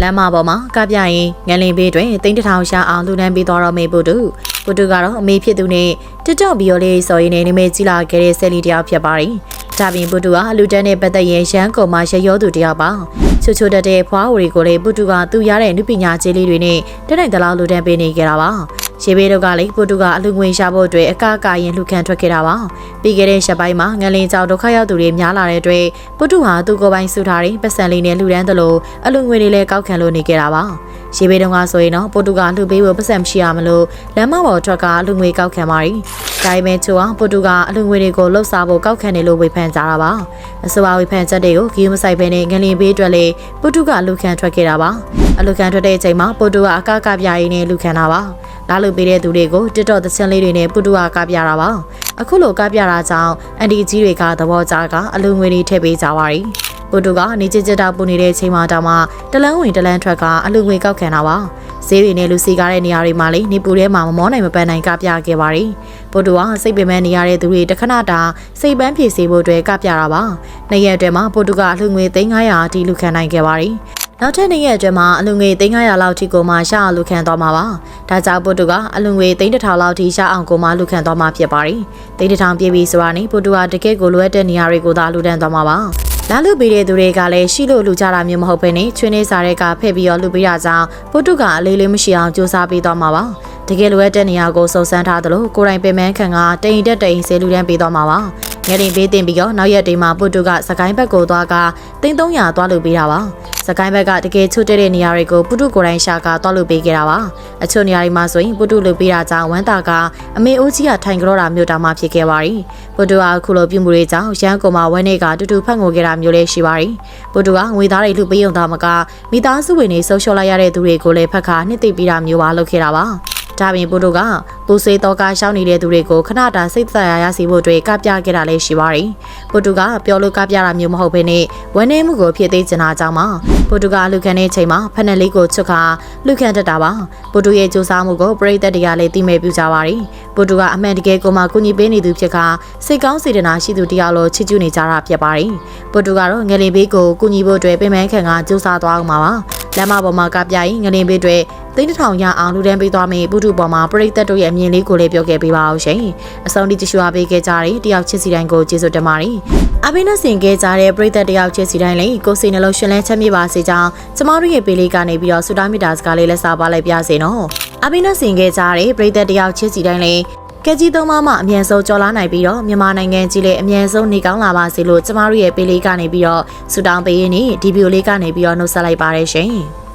လမ်းမပေါ်မှာကပြရင်ငလင်ဘေးတွင်တိန်းတထောင်ရှာအောင်လူနှန်းပေးသွားတော့မေပုတုပုတုကတော့အမေဖြစ်သူနဲ့တစ်တော့ဗီယိုလေးဆိုရင်နေမေကြီးလာခဲ့တဲ့ဆယ်လီတယောက်ဖြစ်ပါတယ်။ဒါပြင်ပုတုကအလူတန်းနဲ့ပတ်သက်ရင်ရန်ကုန်မှာရရောသူတယောက်ပါ။ချိုချိုတက်တဲ့ဖွားဝရီကိုလေပုတုကသူရတဲ့နုပညာကျေးလေးတွေနဲ့တက်နိုင်တလောက်လူတန်းပေးနေကြတာပါ။ ရေဘေးတို့ကလည်းပုတုကအလူငွေရှာဖို့အတွက်အကားကာရင်လှူခံထွက်ခဲ့တာပါ။ပြီးခဲ့တဲ့ရှက်ပိုင်းမှာငလင်ကြောက်ဒုက္ခရောက်သူတွေများလာတဲ့အတွက်ပုတုဟာသူ့ကိုယ်ပိုင်စုထားတဲ့ပတ်စံလေးနဲ့လှူဒန်းသလိုအလူငွေတွေလည်းကောက်ခံလို့နေခဲ့တာပါ။ရေဘေးတုန်းကဆိုရင်တော့ပုတုကလှူပေးဖို့ပတ်စံမရှိရမလို့လမ်းမပေါ်ထွက်ကအလူငွေကောက်ခံပါရီ။ ဒါပေမဲ့ချိုအောင်ပုတုကအလူငွေတွေကိုလှုပ်ရှားဖို့ကောက်ခံနေလို့ဝေဖန်ကြတာပါ။အဆိုပါဝေဖန်ချက်တွေကိုဂီယူမဆိုင်ဘဲနဲ့ငလင်ဘေးအတွက်လေပုတုကလူခံထွက်ခဲ့တာပါ။အလူခံထွက်တဲ့အချိန်မှာပုတုကအကကပြားရင်းနဲ့လူခံတာပါ။လာလို့ပေးတဲ့သူတွေကိုတစ်တော့သချင်းလေးတွေနဲ့ပုတုကကပြတာပါ။အခုလိုကပြတာကြောင့်အန်ဒီကြီးတွေကသဘောကျကအလူငွေတွေထည့်ပေးကြပါရီ။ပုတုကနေချစ်ချစ်တာပူနေတဲ့အချိန်မှာတောင်မှတလန်းဝင်တလန်းထွက်ကအလူငွေကောက်ခံတာပါဈေးတွေနဲ့လူစီကားတဲ့နေရာတွေမှာလေနေပူထဲမှာမမောနိုင်မပန်းနိုင်ကပြခဲ့ပါရီ ပုတုကစိတ်ပင်မဲ့နေရတဲ့သူတွေတခဏတာစိတ်ပန်းဖြည့်စေဖို့အတွက်ကပြတာပါနှစ်ရက်အတွင်းမှာပုတုကအလူငွေ3900အထိလူခံနိုင်ခဲ့ပါရီနောက်ထပ်နှစ်ရက်အတွင်းမှာအလူငွေ3900လောက်ထိကိုမှရှာအလူခံသွားမှာပါ။ဒါကြောင့်ပုတုကအလူငွေ3000လောက်ထိရှာအောင်ကိုမှလူခံသွားမှာဖြစ်ပါရီ။3000ပြည့်ပြီဆိုတာနဲ့ပုတုကတကယ့်ကိုလိုအပ်တဲ့နေရာတွေကိုသာလူတန်းသွားမှာပါ။လာလူပေးတဲ့သူတွေကလည်းရှိလို့လူကြတာမျိုးမဟုတ်ဘဲနဲ့ချွေးနေစားတဲ့ကဖဲ့ပြီးတော့လူပေးတာကြောင့်ပုတုကအလေးလေးမရှိအောင်စူးစမ်းပေးသွားမှာပါ။ တကယ်လိုအပ်တဲ့နေရာကိုစုံစမ်းထားသလိုကိုယ်တိုင်ပင်မခံကတိမ်တက်တိမ်ဆေးလူတန်းပေးသွားမှာပါ။ငရင်ပေးတင်ပြီးတော့နောက်ရက်တိမ်မှာပုတုကစကိုင်းဘက်ကိုသွားကတိမ်300သွားလူပေးတာပါ။စကိုင်းဘက်ကတကယ်ချွတ်တဲ့နေရာတွေကိုပုတုကိုယ်တိုင်ရှာကသွားလူပေးခဲ့တာပါ။အချို့နေရာတွေမှာဆိုရင်ပုတုလူပေးတာကြောင့်ဝမ်းတာကအမေအိုးကြီးကထိုင်ကြတော့တာမျိုးတောင်မှဖြစ်ခဲ့ပါရီ။ပုတုကအခုလိုပြုမှုတွေကြောင့်ရန်ကုန်မှာဝမ်းနေကတူတူဖတ်ငိုခဲ့တာမျိုးလေးရှိပါရီ။ပုတုကငွေသားတွေလူပေးုံသားမကမိသားစုဝင်တွေဆုံးရှုံးလိုက်ရတဲ့သူတွေကိုလည်းဖတ်ခါနှစ်သိပ်ပြီးတာမျိုးပါလုပ်ခဲ့တာပါ။ ဒါပြင်ပို့တို့ကပူစေးတော့ကရှောင်းနေတဲ့သူတွေကိုခဏတာစိတ်သက်သာရစီဖို့တွေကပြခဲ့တာလည်းရှိပါတယ်။ပို့တူကပြောလို့ကပြတာမျိုးမဟုတ်ဘဲနဲ့ဝန်းနေမှုကိုဖြစ်သေးချင်တာကြောင့်ပါ။ပို့တူကလူခံတဲ့ချိန်မှာဖက်နယ်လေးကိုချွတ်ခါလူခံတတ်တာပါ။ပို့တူရဲ့စူးစမ်းမှုကိုပရိသတ်တွေကလည်းသိမဲ့ပြကြပါတယ်။ပို့တူကအမှန်တကယ်ကိုမှကုညီပေးနေသူဖြစ်ကစိတ်ကောင်းစေတနာရှိသူတယောက်လိုချစ်ကျူးနေကြတာဖြစ်ပါတယ်။ပို့တူကတော့ငလင်ဘေးကိုကုညီဖို့အတွက်ပြင်ပန်းခံကစူးစမ်းသွားအောင်ပါပါ။လမ်းမပေါ်မှာကပြရင်ငလင်ဘေးတွေ သိန်းတစ်ထောင်ရအောင်လူတန်းပေးသွားမယ်ပုထုပေါ်မှာပရိသတ်တို့ရဲ့အမြင်လေးကိုလည်းပြောခဲ့ပေးပါအောင်ရှင်အဆုံးထိကြည့်ရှုအားပေးခဲ့ကြတဲ့တယောက်ချစ်စီတိုင်းကိုကျေးဇူးတင်ပါတယ်အဘိနဆင်ခဲ့ကြတဲ့ပရိသတ်တယောက်ချစ်စီတိုင်းလေးကိုစိနှလုံးရှင်လန်းချမ်းမြေပါစေကြောင်းကျမတို့ရဲ့ပေးလေးကနေပြီးတော့ဆုတောင်းမေတ္တာစကားလေးလက်စာပါလိုက်ပြစေနော်အဘိနဆင်ခဲ့ကြတဲ့ပရိသတ်တယောက်ချစ်စီတိုင်းလေးကကြီးသုံးမမအမြန်ဆုံးကြော်လာနိုင်ပြီးတော့မြန်မာနိုင်ငံကြီးလည်းအမြန်ဆုံးနေကောင်းလာပါစေလို့ကျမတို့ရဲ့ပေးလေးကနေပြီးတော့ဆုတောင်းပေးရင်းနဲ့ဒီဗီဒီယိုလေးကနေပြီးတော့နှုတ်ဆက်လိုက်ပါရရှင်။